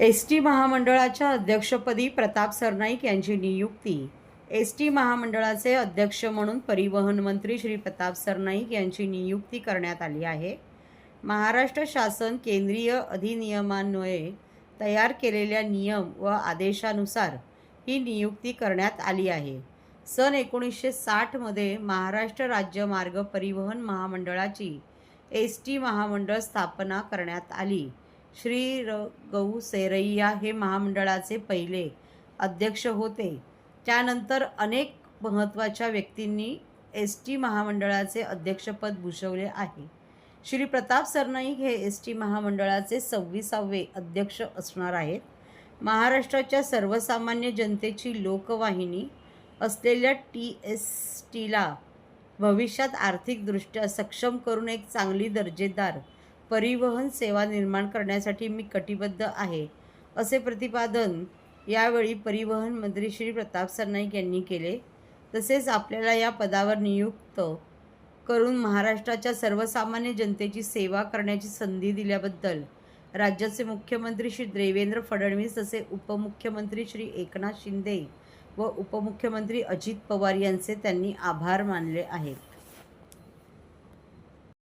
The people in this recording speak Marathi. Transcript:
एस टी महामंडळाच्या अध्यक्षपदी प्रताप सरनाईक यांची नियुक्ती. एस टी महामंडळाचे अध्यक्ष म्हणून परिवहन मंत्री श्री प्रताप सरनाईक यांची नियुक्ती करण्यात आली आहे. महाराष्ट्र शासन केंद्रीय अधिनियमान्वये तयार केलेल्या नियम व आदेशानुसार ही नियुक्ती करण्यात आली आहे. सन एकोणीसशे साठमध्ये महाराष्ट्र राज्य मार्ग परिवहन महामंडळाची एस टी महामंडळ स्थापना करण्यात आली. श्री र गौ सेरैया हे महामंडळाचे पहिले अध्यक्ष होते. त्यानंतर अनेक महत्त्वाच्या व्यक्तींनी एस टी महामंडळाचे अध्यक्षपद भूषवले आहे. श्री प्रताप सरनाईक हे एस टी महामंडळाचे सव्वीसावे अध्यक्ष असणार आहेत. महाराष्ट्राच्या सर्वसामान्य जनतेची लोकवाहिनी असलेल्या टी एस टीला भविष्यात आर्थिकदृष्ट्या सक्षम करून एक चांगली दर्जेदार परिवहन सेवा निर्माण करण्यासाठी मी कटिबद्ध आहे असे प्रतिपादन यावेळी परिवहन मंत्री श्री प्रताप सरनाईक यांनी केले. तसेच आपल्याला या पदावर नियुक्त करून महाराष्ट्राच्या सर्वसामान्य जनतेची सेवा करण्याची संधी दिल्याबद्दल राज्याचे मुख्यमंत्री श्री देवेंद्र फडणवीस तसे उपमुख्यमंत्री श्री एकनाथ शिंदे व उपमुख्यमंत्री अजित पवार यांचे त्यांनी आभार मानले आहेत.